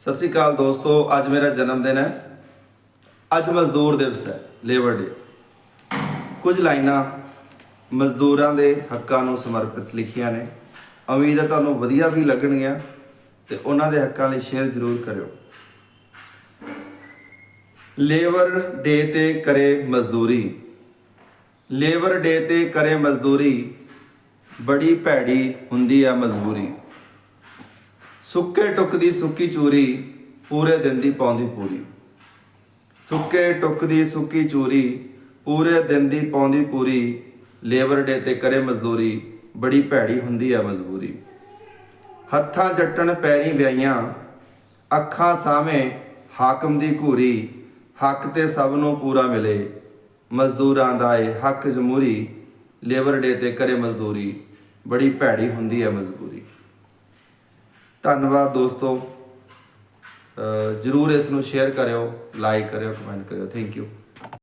ਸਤਿ ਸ੍ਰੀ ਅਕਾਲ ਦੋਸਤੋ, ਅੱਜ ਮੇਰਾ ਜਨਮ ਦਿਨ ਹੈ। ਅੱਜ ਮਜ਼ਦੂਰ ਦਿਵਸ ਹੈ ਲੇਬਰ ਡੇ ਕੁਝ ਲਾਈਨਾਂ ਮਜ਼ਦੂਰਾਂ ਦੇ ਹੱਕਾਂ ਨੂੰ ਸਮਰਪਿਤ ਲਿਖੀਆਂ ਨੇ। ਉਮੀਦ ਹੈ ਤੁਹਾਨੂੰ ਵਧੀਆ ਵੀ ਲੱਗਣਗੀਆਂ ਤੇ ਉਹਨਾਂ ਦੇ ਹੱਕਾਂ ਲਈ ਸ਼ੇਅਰ ਜ਼ਰੂਰ ਕਰਿਓ। ਲੇਬਰ ਡੇ ਤੇ ਕਰੇ ਮਜ਼ਦੂਰੀ। ਲੇਬਰ ਡੇ ਤੇ ਕਰੇ ਮਜ਼ਦੂਰੀ, ਬੜੀ ਭੈੜੀ ਹੁੰਦੀ ਆ ਮਜਬੂਰੀ। ਸੁੱਕੇ ਟੁੱਕ ਦੀ ਸੁੱਕੀ ਚੂਰੀ ਪੂਰੇ ਦਿਨ ਦੀ ਪਾਉਂਦੀ ਪੂਰੀ। ਸੁੱਕੇ ਟੁੱਕ ਦੀ ਸੁੱਕੀ ਚੂਰੀ ਪੂਰੇ ਦਿਨ ਦੀ ਪਾਉਂਦੀ ਪੂਰੀ। ਲੇਬਰ ਡੇ ਤੇ ਕਰੇ ਮਜ਼ਦੂਰੀ, ਬੜੀ ਭੈੜੀ ਹੁੰਦੀ ਆ ਮਜਬੂਰੀ। ਹੱਥਾਂ ਜੱਟਣ ਪੈਰੀ ਵਿਆਈਆਂ ਅੱਖਾਂ ਸਾਵੇਂ ਹਾਕਮ ਦੀ ਘੂਰੀ। ਹੱਕ ਤੇ ਸਭ ਨੂੰ ਪੂਰਾ ਮਿਲੇ, ਮਜ਼ਦੂਰਾਂ ਦਾ ਏ ਹੱਕ ਜਮਹੂਰੀ ਲੇਬਰ ਡੇ ਤੇ ਕਰੇ ਮਜ਼ਦੂਰੀ, ਬੜੀ ਭੈੜੀ ਹੁੰਦੀ ਹੈ ਮਜਬੂਰੀ। ਧੰਨਵਾਦ ਦੋਸਤੋ। ਜਰੂਰ ਇਸ ਨੂੰ ਸ਼ੇਅਰ ਕਰਿਓ ਲਾਈਕ ਕਰਿਓ ਕਮੈਂਟ ਕਰਿਓ। Thank you